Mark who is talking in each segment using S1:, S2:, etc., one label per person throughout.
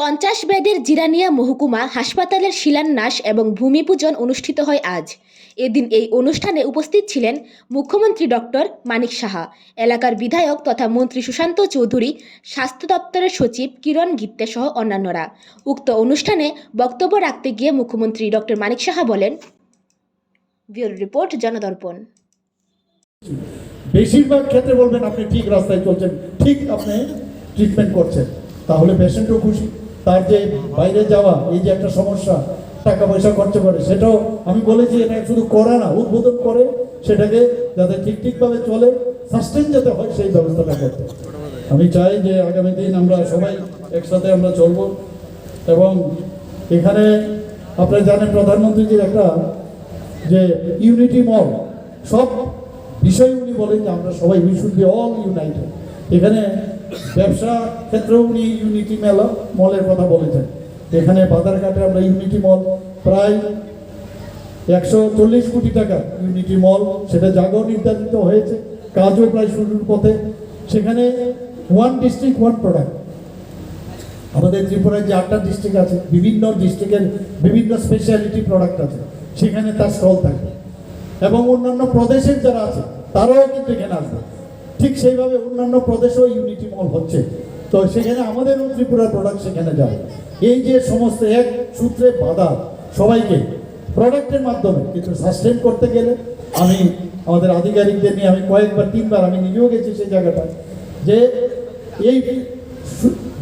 S1: পঞ্চাশ বেডের জিরানিয়া মহকুমা হাসপাতালের শিলান্যাস এবং ভূমিপূজন অনুষ্ঠিত হয় আজ। এদিন এই অনুষ্ঠানে উপস্থিত ছিলেন মুখ্যমন্ত্রী ডক্টর মানিক সাহা, এলাকার বিধায়ক তথা মন্ত্রী সুশান্ত চৌধুরী, স্বাস্থ্য দপ্তরের সচিব কিরণ গিত্তে সহ অন্যান্যরা। উক্ত অনুষ্ঠানে বক্তব্য রাখতে গিয়ে মুখ্যমন্ত্রী ডক্টর মানিক সাহা বলেন রিপোর্ট, জনদর্পণ।
S2: বেশিরভাগ ক্ষেত্রে বলবেন আপনি ঠিক রাস্তায় চলছেন, ঠিক আপনি ট্রিটমেন্ট করছেন, তাহলে পেশেন্টও খুশি। তার যে বাইরে যাওয়া, এই যে একটা সমস্যা টাকা পয়সা খরচ করে, সেটাও আমি বলেছি এটা শুধু করে না, উদ্বোধন করে সেটাকে যাতে ঠিক ঠিকভাবে চলে সাস্টেন যাতে হয়, সেই ব্যবস্থাটা করতে আমি চাই যে আগামী দিন আমরা সবাই একসাথে আমরা চলবো। এবং এখানে আপনারা জানেন প্রধানমন্ত্রীজির একটা যে ইউনিটি মল সব বিষয় উনি বলেন যে আমরা সবাই we should be all united এখানে ব্যবসা ক্ষেত্রেও উনি ইউনিটি মেলা মলের কথা বলেছেন। এখানে বাজারঘাটে আমরা ইউনিটি মল প্রায় একশো চল্লিশ কোটি টাকা ইউনিটি মল সেটা জায়গাও নির্ধারিত হয়েছে, কাজও প্রায় শুরুর পথে। সেখানে ওয়ান ডিস্ট্রিক্ট ওয়ান প্রোডাক্ট আমাদের ত্রিপুরায় যে আটটা ডিস্ট্রিক্ট আছে, বিভিন্ন ডিস্ট্রিক্টের বিভিন্ন স্পেশালিটি প্রোডাক্ট আছে, সেখানে তার স্টল থাকবে এবং অন্যান্য প্রদেশের যারা আছে, তারাও কিন্তু এখানে আসবে। ঠিক সেইভাবে অন্যান্য প্রদেশেও ইউনিটি মল হচ্ছে। তো সেখানে আমাদেরও ত্রিপুরার প্রোডাক্ট সেখানে যাবে এই যে সমস্ত এক সূত্রে বাধা সবাইকে প্রোডাক্টের মাধ্যমে কিন্তু সাস্টেন করতে গেলে আমি আমাদের আধিকারিকদের নিয়ে আমি কয়েকবার, তিনবার আমি নিজেও গেছি সেই জায়গাটায় যে এই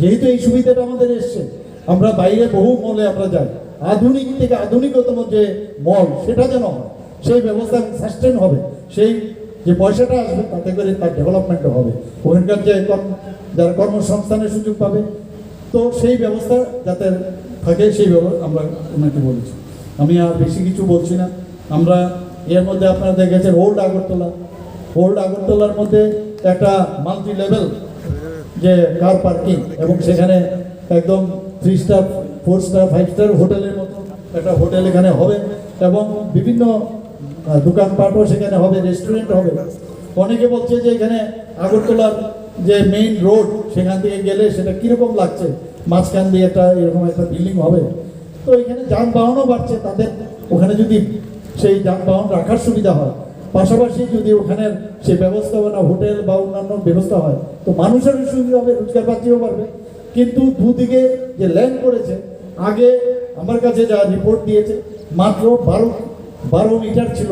S2: যেহেতু এই সুবিধাটা আমাদের এসছে, আমরা বাইরে বহু মলে আমরা যাই। আধুনিক থেকে আধুনিকতম যে মল সেটা যেন হয়, সেই ব্যবস্থা সাস্টেন হবে। সেই যে পয়সাটা আসবে, তাতে করে তার ডেভেলপমেন্টও হবে। ওখানকার যে যারা কর্মসংস্থানের সুযোগ পাবে, তো সেই ব্যবস্থা যাতে থাকে, সেই ব্যবস্থা আমরা ওনাকে বলেছি। আমি আর বেশি কিছু বলছি না। আমরা এর মধ্যে আপনারা দেখেছেন ওল্ড আগরতলা ওল্ড আগরতলার মধ্যে একটা মাল্টি লেভেল যে কার পার্কিং এবং সেখানে একদম three star four star five star হোটেলের মতো একটা হোটেল এখানে হবে এবং বিভিন্ন দোকানপাটও সেখানে হবে রেস্টুরেন্ট হবে। অনেকে বলছে যে এখানে আগরতলার যে মেইন রোড সেখান থেকে গেলে সেটা কীরকম লাগছে? মাঝখান দিয়ে একটা এরকম একটা বিল্ডিং হবে। তো এখানে যানবাহনও বাড়ছে, তাদের ওখানে যদি সেই যানবাহন রাখার সুবিধা হয়। পাশাপাশি যদি ওখানের সে ব্যবস্থাপনা, হোটেল বা অন্যান্য ব্যবস্থা হয়, তো মানুষেরও সুবিধা হবে, রোজগার পাতিও পারবে কিন্তু দুদিকে যে ল্যান্ড করেছে, আগে আমার কাছে যা রিপোর্ট দিয়েছে, মাত্র বারো বারো মিটার ছিল